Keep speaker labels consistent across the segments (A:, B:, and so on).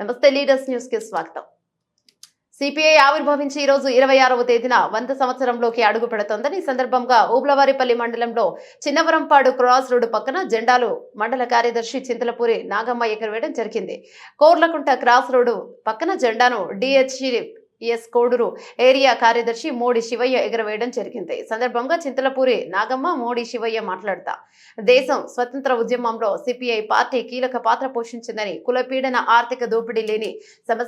A: నమస్తే లీడర్స్ న్యూస్కి స్వాగతం. సిపిఐ ఆవిర్భవించి ఈ రోజు ఇరవై ఆరవ తేదీన వంద సంవత్సరంలోకి అడుగు పెడుతోందని ఈ సందర్భంగా ఊబ్లవారిపల్లి మండలంలో చిన్నవరంపాడు క్రాస్ రోడ్డు పక్కన జెండాలు మండల కార్యదర్శి చింతలపూరి నాగమ్మ ఎగరవేయడం జరిగింది. కోర్లకుంట క్రాస్ రోడ్డు పక్కన జెండాను డిహెచ్సి ఎస్ కోడూరు ఏరియా కార్యదర్శి మోడీ శివయ్య ఎగరవేయడం జరిగింది. సందర్భంగా చింతలపూరి నాగమ్మ మోడీ శివయ్య మాట్లాడతా. దేశం స్వతంత్ర ఉద్యమంలో సిపిఐ పార్టీ కీలక పాత్ర పోషించిందని కులపీడన ఆర్థిక దోపిడీ లేని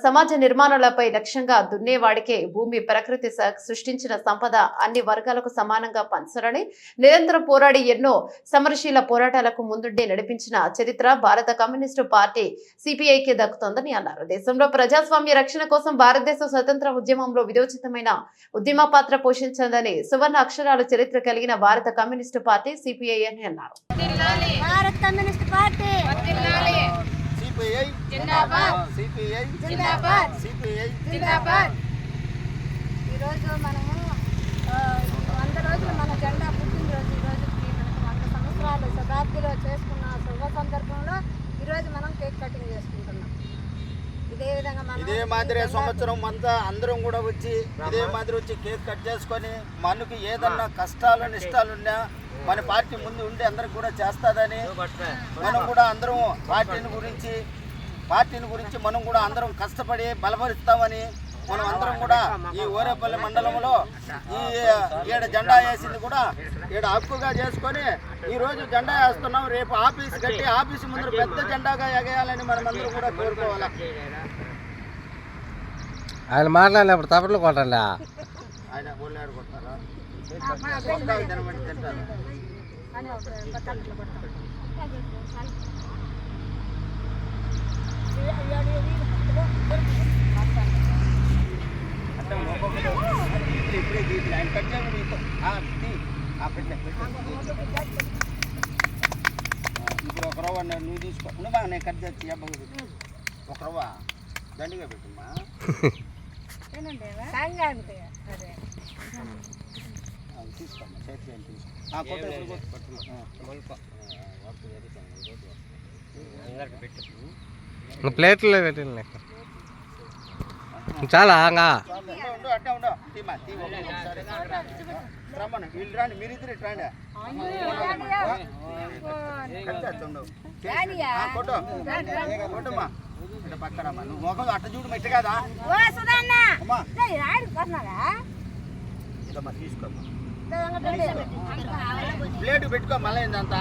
A: సమాజ నిర్మాణాలపై లక్ష్యంగా దున్నేవాడికే భూమి ప్రకృతి స- సృష్టించిన సంపద అన్ని వర్గాలకు సమానంగా పంచరని నిరంతరం పోరాడి ఎన్నో సమరశీల పోరాటాలకు ముందుండి నడిపించిన చరిత్ర భారత కమ్యూనిస్టు పార్టీ సిపిఐకి దక్కుతోందని అన్నారు. దేశంలో ప్రజాస్వామ్య రక్షణ కోసం భారతదేశ స్వతంత్ర ఉద్యమంలో విదోచితమైన ఉద్యమ పాత్ర పోషించిందని సువర్ణ అక్షరాల చరిత్ర కలిగిన భారత కమ్యూనిస్టు పార్టీ సిపిఐ అని అన్నారు.
B: భారత్ కమ్యూనిస్ట్ పార్టీ
C: సిపిఐ
B: జిందాబాద్
C: సిపిఐ
B: జిందాబాద్
C: సిపిఐ
B: జిందాబాద్ ఈరోజు మనము ఆ, వంద రోజులు మన జెండా పుట్టినరోజు ఈ రోజుకి మనకు వంద సంవత్సరాలు శతాబ్దిలో చేసుకున్న శుభ సందర్భంలో ఈరోజు మనం కేక్ కటింగ్ చేసుకుంటున్నాం ఇదే
C: మాదిరి సంవత్సరం అంతా అందరం కూడా వచ్చి ఇదే మాదిరి వచ్చి కేక్ కట్ చేసుకొని మనకు ఏదన్నా కష్టాలు నష్టాలున్నా మన పార్టీ ముందు ఉండి అందరికి కూడా చేస్తుందని మనం కూడా అందరం పార్టీని గురించి పార్టీని గురించి మనం కూడా అందరం కష్టపడి బలపరుస్తామని మనం అందరం కూడా ఈ ఓరేపల్లి మండలంలో ఈ ఈడ జెండా వేసింది కూడా ఈడ హక్కుగా చేసుకొని ఈ రోజు జెండా వేస్తున్నాం. రేపు ఆఫీస్ కట్టి ఆఫీస్ ముందు పెద్ద జెండాగా ఎగేయాలని మనం అందరం కూడా కోరుకోవాలి.
D: ఆయన మాట్లాడినప్పుడు తప్పట్లు కొట్టండి
C: ఇప్పుడే ఒక రవ్వ నేను- నువ్వు తీసుకో. నువ్వు నేను కట్ చేసి ఒక రవ్వ దండిగా పెట్టమ్మా
B: సంగంటే అదే.
C: చేతి ఆ.
D: ప్లేట్లో పెట్టండి నీకు చాలా హంగా
C: ఉండు, ఉండు, అట్టే ఉండు. తీమా, తీ ఒకసారి. రమ్మను వీళ్ళు రండి మీరిద్దరు ఇటు రండి. కట్ చేస్తుండు. ఆ, కొట్టు. కొట్టుమా. ఇటు పక్కనమ్మా నువ్వు మొఖం అట్ట చూడు మెట్టు కదా.
B: ఓ సుధన్న.
C: అమ్మా.
B: ఆడికి పోతున్నారా
C: ఇదమ్మా తీసుకోమ్మా.
B: ఇదో పెట్టి
C: ప్లేట్ పెట్టుకో మళ్ళీ ఏందంతా?